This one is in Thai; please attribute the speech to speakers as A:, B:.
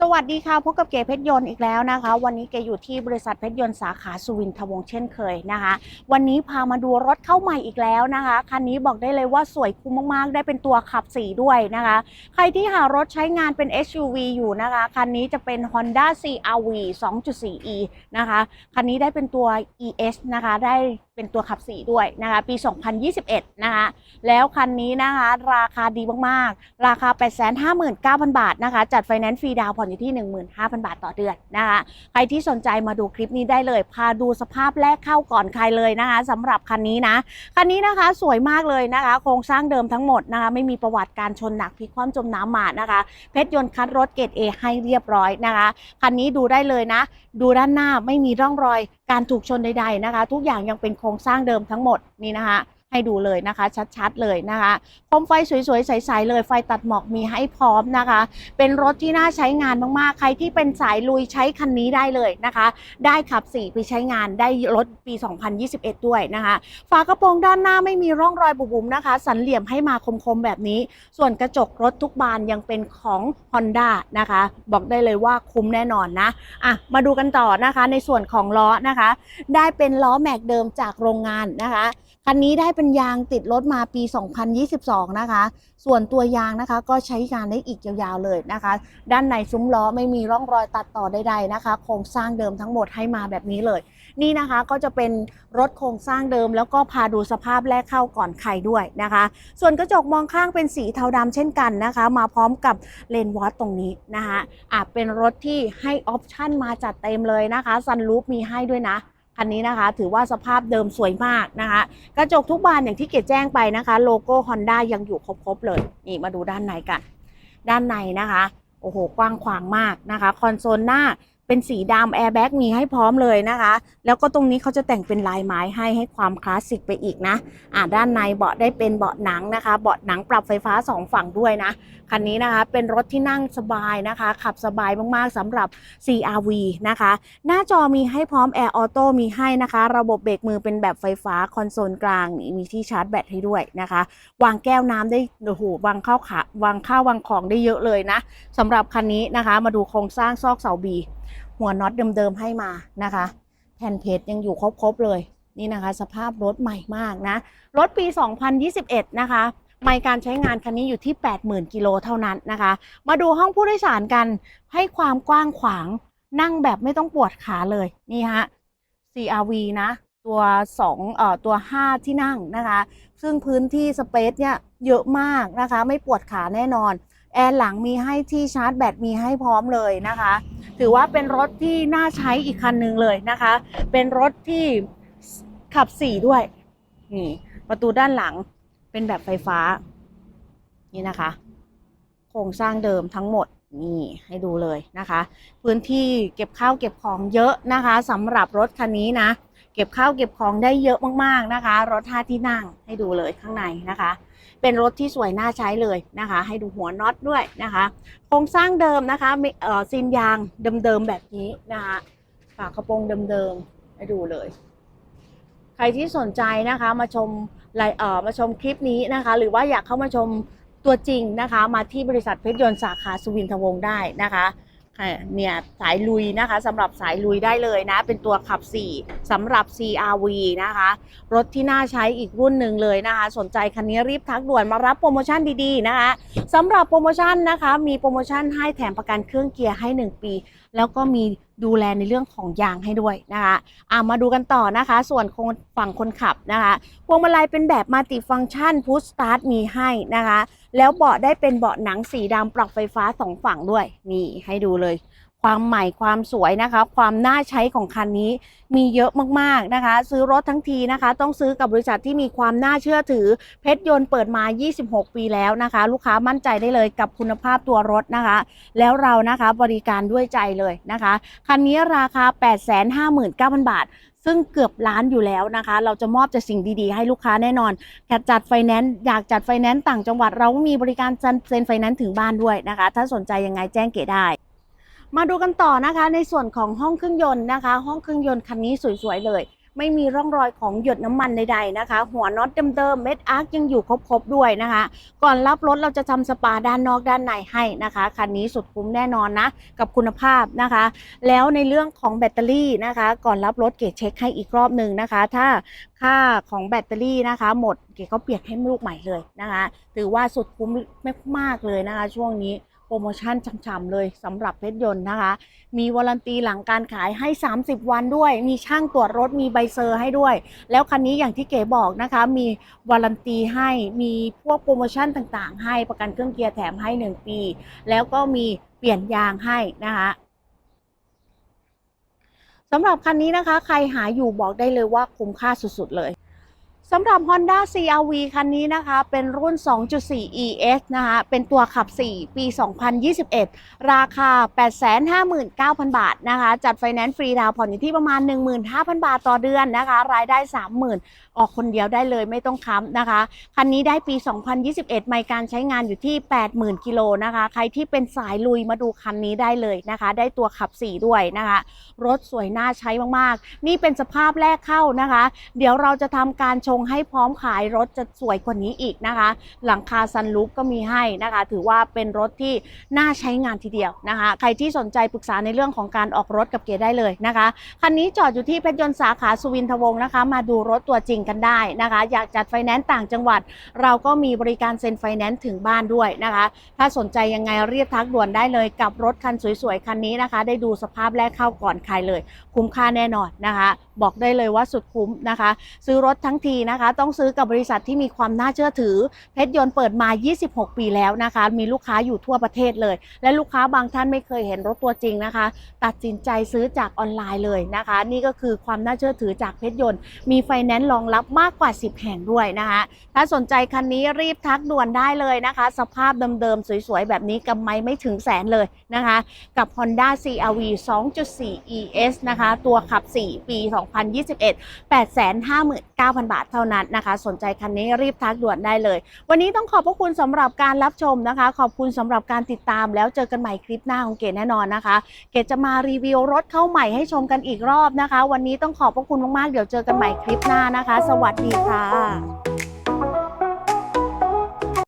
A: สวัสดีค่ะพบกับเก๋เพชรยนต์อีกแล้วนะคะ วันนี้เก๋อยู่ที่บริษัทเพชรยนต์สาขาสุวินทวงเช่นเคยนะคะ วันนี้พามาดูรถเข้าใหม่อีกแล้วนะคะคันนี้บอกได้เลยว่าสวยคุ้มมากๆ ได้เป็นตัวขับสีด้วยนะคะ ใครที่หารถใช้งานเป็น SUV อยู่นะคะคันนี้จะเป็น Honda CRV 2.4e นะคะคันนี้ได้เป็นตัว ES นะคะได้เป็นตัวขับสีด้วยนะคะปี 2021 นะคะแล้วคันนี้นะคะราคาดีมากๆ ราคา 859,000 บาทนะคะจัดไฟแนนซ์ฟรีดาวน์ผ่อนอยู่ที่ 15,000 บาทต่อเดือนนะคะใครที่สนใจมาดูคลิปนี้ได้เลย พาดูสภาพแรกเข้าก่อนใครเลยนะคะสำหรับคันนี้นะคันนี้นะคะสวยมากเลยนะคะ โครงสร้างเดิมทั้งหมดนะคะ ไม่มีประวัติการชนหนักพลิกคว่ำจมน้ำมานะคะ เพชรยนต์คัดรถเกรด A ให้เรียบร้อยนะคะคันนี้ดูได้เลยนะ ดูด้านหน้าไม่มีร่องรอยการถูกชนใดๆนะคะ ทุกอย่างยังเป็นโครงสร้างเดิมทั้งหมดนี่นะคะ ให้ดูเลยนะคะ ชัดๆเลยนะคะโคมไฟสวยๆใสๆเลยไฟตัดหมอกมีให้พร้อมนะคะ เป็นรถที่น่าใช้งานมากๆ ใครที่เป็นสายลุยใช้คันนี้ได้เลยนะคะ ได้ขับสี่ไปใช้งานได้รถปี 2021 ด้วยนะคะ ฝากระโปรงด้านหน้าไม่มีร่องรอยบุ๋มๆนะคะ สันเหลี่ยมให้มาคมๆแบบนี้ ส่วนกระจกรถทุกบานยังเป็นของ Honda นะคะ บอกได้เลยว่าคุ้มแน่นอนนะอะมาดูกันต่อนะคะในส่วนของล้อนะคะ ได้เป็นล้อแม็กเดิมจากโรงงานนะคะคันนี้ได้เป็นยางติดรถมาปี 2022 นะคะ ส่วนตัวยางนะคะก็ใช้งานได้อีกยาวๆเลยนะคะ ด้านในซุ้มล้อไม่มีร่องรอยตัดต่อใดๆนะคะ โครงสร้างเดิมทั้งหมดให้มาแบบนี้เลย นี่นะคะก็จะเป็นรถโครงสร้างเดิม แล้วก็พาดูสภาพแรกเข้าก่อนใครด้วยนะคะ ส่วนกระจกมองข้างเป็นสีเทาดำเช่นกันนะคะ มาพร้อมกับเลนวอตตรงนี้นะคะอะเป็นรถที่ให้ออปชั่นมาจัดเต็มเลยนะคะซันรูฟมีให้ด้วยนะ คันนี้นะคะ ถือว่าสภาพเดิมสวยมากนะคะ กระจกทุกบานอย่างที่เกดแจ้งไปนะคะ โลโก้ Honda ยังอยู่ครบๆเลย นี่มาดูด้านในกัน ด้านในนะคะ โอ้โห กว้างขวางมากนะคะ คอนโซลหน้า เป็นสีดำแอร์แบ็กมีให้พร้อมเลยนะคะ แล้วก็ตรงนี้เขาจะแต่งเป็นลายไม้ให้ให้ความคลาสสิกไปอีกนะอ่าด้านในเบาะได้เป็นเบาะหนังนะคะ เบาะหนังปรับไฟฟ้าสองฝั่งด้วยนะ คันนี้นะคะเป็นรถที่นั่งสบายนะคะ ขับสบายมากๆสำหรับ CRV นะคะ หน้าจอมีให้พร้อม Air Auto มีให้นะคะ ระบบเบรกมือเป็นแบบไฟฟ้าคอนโซลกลางนี่มีที่ชาร์จแบตให้ด้วยนะคะ วางแก้วน้ำได้โอ้โหวางข้าวขาวางข้าววางของได้เยอะเลยนะสำหรับคันนี้นะคะ มาดูโครงสร้างซอกเสาบี หัวน็อตเดิมๆให้มานะคะ แผ่นเพจยังอยู่ครบๆเลยนี่นะคะ สภาพรถใหม่มากนะ รถปี 2021 นะคะไมล์การใช้งานคันนี้อยู่ที่ 80,000 กิโลเท่านั้นนะคะ มาดูห้องผู้โดยสารกันให้ความกว้างขวางนั่งแบบไม่ต้องปวดขาเลยนี่ฮะ CRV นะ ตัว2เอ่อตัว 5 ที่นั่งนะคะ ซึ่งพื้นที่สเปซเนี่ยเยอะมากนะคะ ไม่ปวดขาแน่นอน แอร์หลังมีให้ที่ชาร์จแบตมีให้พร้อมเลยนะคะ ถือว่าเป็นรถที่น่าใช้อีกคันหนึ่งเลยนะคะ เป็นรถที่ขับสี่ด้วย นี่ ประตูด้านหลังเป็นแบบไฟฟ้า นี่นะคะ โครงสร้างเดิมทั้งหมดนี่ให้ดูเลยนะคะ พื้นที่เก็บข้าวเก็บของเยอะนะคะสำหรับรถคันนี้นะ เก็บข้าวเก็บของได้เยอะมากๆนะคะ รถท่าที่นั่งให้ดูเลยข้างในนะคะ เป็นรถที่สวยน่าใช้เลยนะคะ ให้ดูหัวน็อตด้วยนะคะ โครงสร้างเดิมนะคะมีเอ่อซีนยางเดิมๆแบบนี้นะคะฝากระโปรงเดิมๆให้ดูเลย ใครที่สนใจนะคะมาชมไลน์เอ่อมาชมคลิปนี้นะคะ หรือว่าอยากเข้ามาชมตัวจริงนะคะ มาที่บริษัทเพชรยนต์สาขาสุวินทวงศ์ได้นะคะ เนี่ยสายลุยนะคะสำหรับสายลุยได้เลยนะ เป็นตัวขับ 4สำหรับ CRV นะคะ รถที่น่าใช้อีกรุ่นหนึ่งเลยนะคะ สนใจคันนี้รีบทักด่วนมารับโปรโมชั่นดีๆนะคะสำหรับโปรโมชั่นนะคะ มีโปรโมชั่นให้แถมประกันเครื่องเกียร์ให้ 1 ปี แล้วก็มีดูแลในเรื่องของยางให้ด้วยนะคะอ่ามาดูกันต่อนะคะ ส่วนคนฝั่งคนขับนะคะ พวงมาลัยเป็นแบบมัลติฟังก์ชันพุชสตาร์ทมีให้นะคะ แล้วเบาะได้เป็นเบาะหนังสีดำปรับไฟฟ้าสองฝั่งด้วย นี่ให้ดูเลย ความใหม่ความสวยนะคะ ความน่าใช้ของคันนี้มีเยอะมากๆนะคะ ซื้อรถทั้งทีนะคะ ต้องซื้อกับบริษัทที่มีความน่าเชื่อถือ เพชรยนต์เปิดมา 26 ปีแล้วนะคะ ลูกค้ามั่นใจได้เลยกับคุณภาพตัวรถนะคะ แล้วเรานะคะบริการด้วยใจเลยนะคะ คันนี้ราคา 859,000 บาทซึ่งเกือบล้านอยู่แล้วนะคะ เราจะมอบแต่สิ่งดีๆ ให้ลูกค้าแน่นอนอยากจัดไฟแนนซ์อยากจัดไฟแนนซ์ต่างจังหวัดเราก็มีบริการเซ็นไฟแนนซ์ถึงบ้านด้วยนะคะ ถ้าสนใจยังไงแจ้งเก๋ได้ มาดูกันต่อนะคะ ในส่วนของห้องเครื่องยนต์นะคะ ห้องเครื่องยนต์คันนี้สวยๆเลย ไม่มีร่องรอยของหยดน้ำมันใดๆนะคะ หัวน็อตเดิมๆเม็ดอาร์คยังอยู่ครบๆด้วยนะคะ ก่อนรับรถเราจะทำสปาด้านนอกด้านในให้นะคะคันนี้สุดคุ้มแน่นอนนะ กับคุณภาพนะคะ แล้วในเรื่องของแบตเตอรี่นะคะ ก่อนรับรถเกดเช็คให้อีกรอบหนึ่งนะคะ ถ้าค่าของแบตเตอรี่นะคะ หมดเกดก็เปลี่ยนให้ลูกใหม่เลยนะคะ ถือว่าสุดคุ้มมากๆเลยนะคะ ช่วงนี้ โปรโมชั่นช่ำๆเลยสำหรับเพชรยนต์นะคะ มีวารันตีหลังการขายให้ 30 วันด้วย มีช่างตรวจรถมีใบเซอร์ให้ด้วย แล้วคันนี้อย่างที่เก๋บอกนะคะ มีวารันตีให้มีพวกโปรโมชั่นต่างๆ ให้ประกันเครื่องเกียร์แถมให้ 1 ปี แล้วก็มีเปลี่ยนยางให้นะคะสำหรับคันนี้นะคะ ใครหาอยู่บอกได้เลยว่าคุ้มค่าสุดๆเลย สำหรับ Honda CRV คันนี้นะคะ เป็นรุ่น 2.4 ES นะคะ เป็นตัวขับ 4 ปี 2021 ราคา 859,000 บาทนะคะ จัดไฟแนนซ์ฟรีดาวผ่อนอยู่ที่ประมาณ 15,000 บาทต่อเดือนนะคะ รายได้ 30,000 ออกคนเดียวได้เลยไม่ต้องค้ำนะคะ คันนี้ได้ปี 2021 ไมการใช้งานอยู่ที่ 80,000 กิโลนะคะ ใครที่เป็นสายลุยมาดูคันนี้ได้เลยนะคะ ได้ตัวขับ 4 ด้วยนะคะ รถสวยน่าใช้มากๆ นี่เป็นสภาพแรกเข้านะคะ เดี๋ยวเราจะทำการโชวงให้พร้อมขายรถจะสวยกว่านี้อีกนะคะ หลังคาซันลูปก็มีให้นะคะ ถือว่าเป็นรถที่น่าใช้งานทีเดียวนะคะ ใครที่สนใจปรึกษาในเรื่องของการออกรถกับเกียร์ได้เลยนะคะคันนี้จอดอยู่ที่เพชรยนต์สาขาสุวินทวงศ์นะคะ มาดูรถตัวจริงกันได้นะคะ อยากจัดไฟแนนซ์ต่างจังหวัด เราก็มีบริการเซ็นไฟแนนซ์ถึงบ้านด้วยนะคะ ถ้าสนใจยังไงเรียกทักด่วนได้เลยกับรถคันสวยๆคันนี้นะคะ ได้ดูสภาพแรกเข้าก่อนใครเลย คุ้มค่าแน่นอนนะคะ บอกได้เลยว่าสุดคุ้มนะคะ ซื้อรถทั้งทีนะคะ ต้องซื้อกับบริษัทที่มีความน่าเชื่อถือ เพชรยนต์เปิดมา 26 ปีแล้วนะคะ มีลูกค้าอยู่ทั่วประเทศเลย และลูกค้าบางท่านไม่เคยเห็นรถตัวจริงนะคะ ตัดสินใจซื้อจากออนไลน์เลยนะคะ นี่ก็คือความน่าเชื่อถือจากเพชรยนต์ มีไฟแนนซ์รองรับมากกว่า 10 แห่งด้วยนะคะ ถ้าสนใจคันนี้รีบทักด่วนได้เลยนะคะ สภาพเดิมๆสวยๆแบบนี้กำไรไม่ถึงแสนเลยนะคะ กับ Honda CRV 2.4 ES นะคะ ตัวขับ 4 ปี 2021 859,000 บาทเท่านั้นนะคะ สนใจคันนี้รีบทักด่วนได้เลย วันนี้ต้องขอบพระคุณสำหรับการรับชมนะคะ ขอบคุณสำหรับการติดตามแล้วเจอกันใหม่คลิปหน้าของเก๋แน่นอนนะคะ เก๋จะมารีวิวรถเข้าใหม่ให้ชมกันอีกรอบนะคะ วันนี้ต้องขอบพระคุณมากๆเดี๋ยวเจอกันใหม่คลิปหน้านะคะ สวัสดีค่ะ